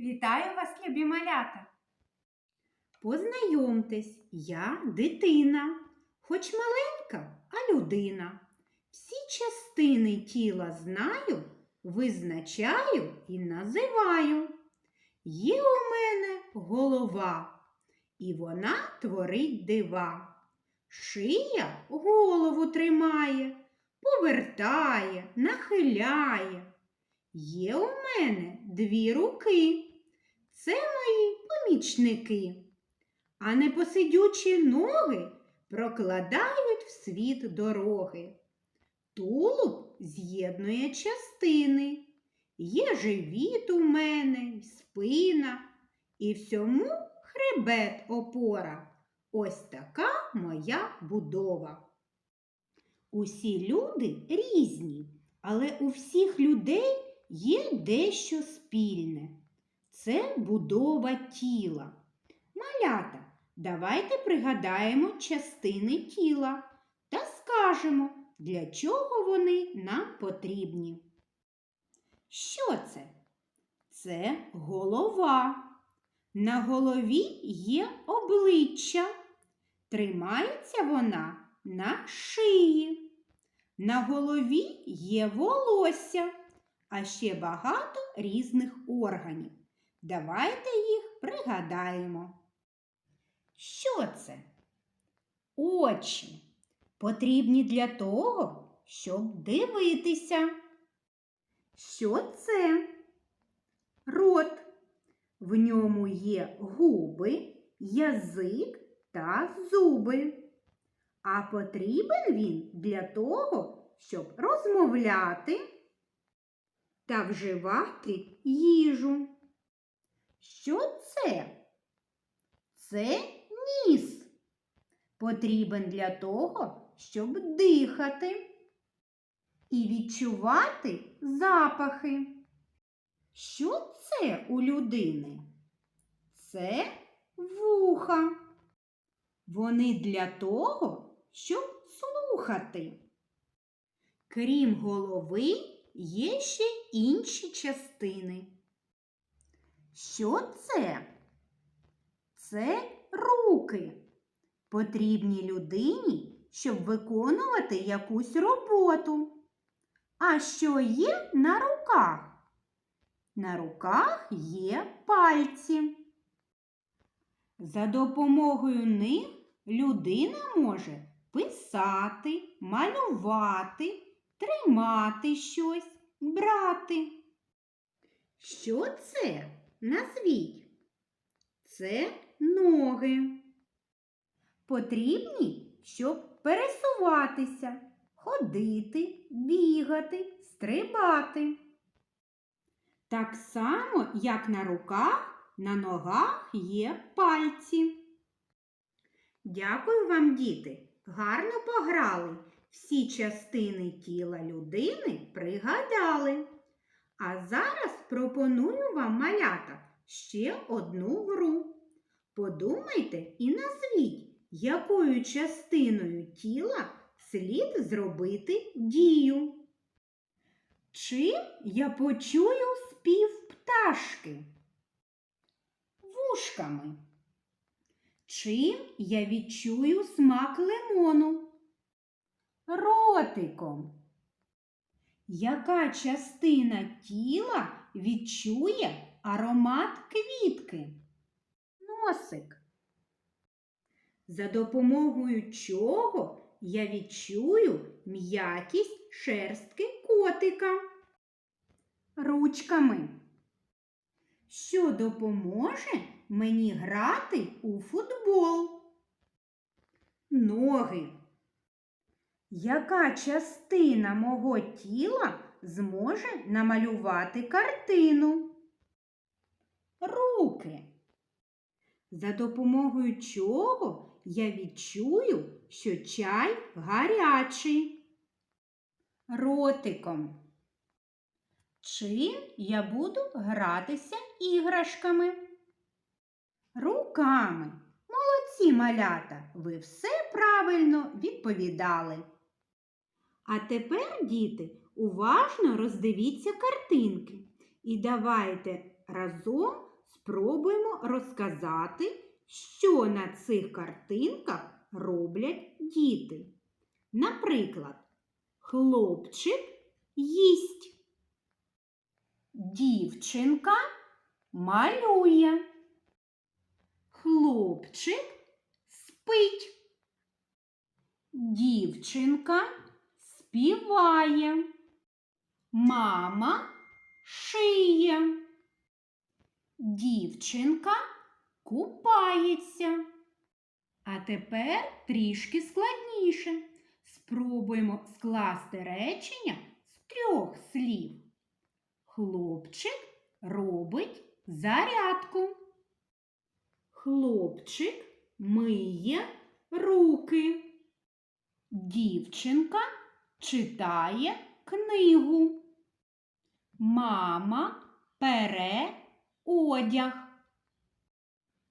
Вітаю вас, любі малята! Познайомтесь, я дитина, хоч маленька, а людина. Всі частини тіла знаю, визначаю і називаю. Є у мене голова, і вона творить дива. Шия голову тримає, повертає, нахиляє. Є у мене дві руки. Це мої помічники. А непосидючі ноги прокладають в світ дороги. Тулуб з'єднує частини. Є живіт у мене, спина, і всьому хребет опора. Ось така моя будова. Усі люди різні, але у всіх людей є дещо спільне. Це будова тіла. Малята, давайте пригадаємо частини тіла та скажемо, для чого вони нам потрібні. Що це? Це голова. На голові є обличчя. Тримається вона на шиї. На голові є волосся, а ще багато різних органів. Давайте їх пригадаємо. Що це? Очі потрібні для того, щоб дивитися. Що це? Рот. В ньому є губи, язик та зуби. А потрібен він для того, щоб розмовляти та вживати їжу. Що це? Це ніс. Потрібен для того, щоб дихати і відчувати запахи. Що це у людини? Це вуха. Вони для того, щоб слухати. Крім голови, є ще інші частини. Що це? Це руки. Потрібні людині, щоб виконувати якусь роботу. А що є на руках? На руках є пальці. За допомогою них людина може писати, малювати, тримати щось, брати. Що це? Назвіть. Це ноги. Потрібні, щоб пересуватися, ходити, бігати, стрибати. Так само, як на руках, на ногах є пальці. Дякую вам, діти. Гарно пограли. Всі частини тіла людини пригадали. А зараз пропоную вам малята ще одну гру. Подумайте і назвіть, якою частиною тіла слід зробити дію. Чим я почую спів пташки? Вушками. Чим я відчую смак лимону? Ротиком. Яка частина тіла відчує аромат квітки? Носик. За допомогою чого я відчую м'якість шерстки котика? Ручками. Що допоможе мені грати у футбол? Ноги. Яка частина мого тіла зможе намалювати картину? Руки. За допомогою чого я відчую, що чай гарячий? Ротиком. Чим я буду гратися іграшками? Руками. Молодці малята, ви все правильно відповідали. А тепер, діти, уважно роздивіться картинки і давайте разом спробуємо розказати, що на цих картинках роблять діти. Наприклад, хлопчик їсть. Дівчинка малює. Хлопчик спить. Дівчинка співає. Мама шиє. Дівчинка купається. А тепер трішки складніше. Спробуємо скласти речення з трьох слів. Хлопчик робить зарядку. Хлопчик миє руки. Дівчинка читає книгу. Мама пере одяг.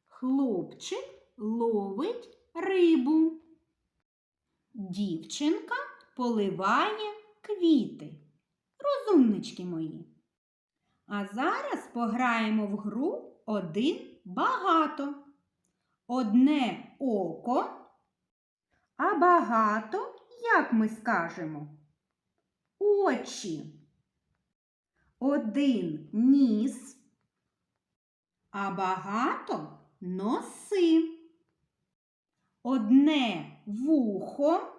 Хлопчик ловить рибу. Дівчинка поливає квіти. Розумнички мої. А зараз пограємо в гру один багато. Одне око, а багато, як ми скажемо, очі. Один ніс, а багато носи. Одне вухо,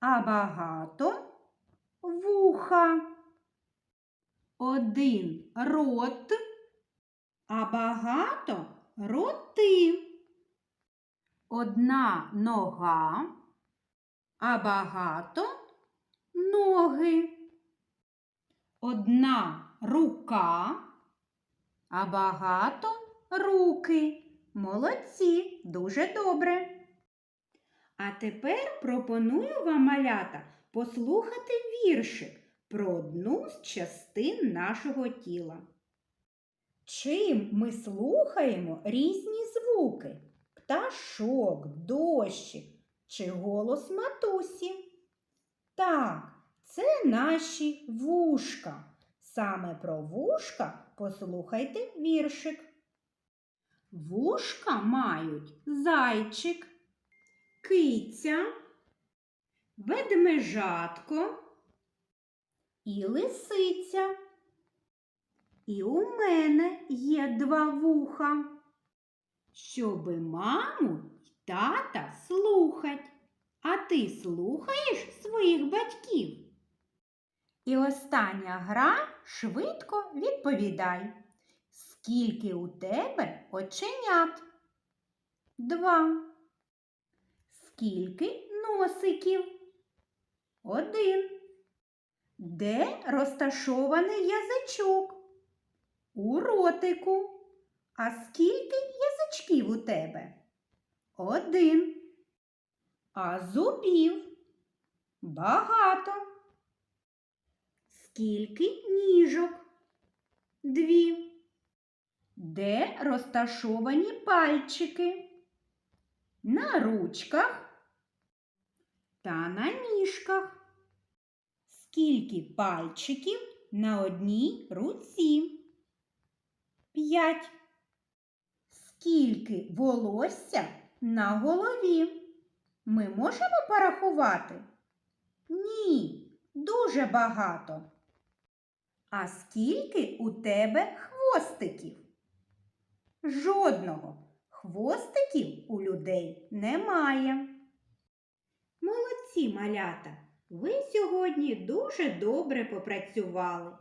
а багато вуха. Один рот, а багато роти. Одна нога, а багато ноги. Одна рука, а багато руки. Молодці, дуже добре. А тепер пропоную вам, малята, послухати віршик про одну з частин нашого тіла. Чим ми слухаємо різні звуки? Пташок, дощик чи голос матусі? Так, це наші вушка. Саме про вушка послухайте віршик. Вушка мають зайчик, киця, ведмежатко і лисиця. І у мене є два вуха, щоби маму й тата слухать. А ти слухаєш своїх батьків? І остання гра швидко відповідай. Скільки у тебе оченят? Два. Скільки носиків? Один. Де розташований язичок? У ротику. А скільки язичків у тебе? Один. А зубів? Багато. Скільки ніжок? Дві. Де розташовані пальчики? На ручках та на ніжках. Скільки пальчиків на одній руці? П'ять. Скільки волосся на голові? Ми можемо порахувати? Ні, дуже багато. А скільки у тебе хвостиків? Жодного. Хвостиків у людей немає. Молодці малята! Ви сьогодні дуже добре попрацювали.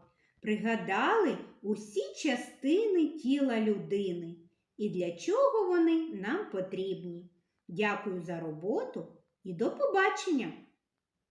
Пригадали усі частини тіла людини і для чого вони нам потрібні. Дякую за роботу і до побачення!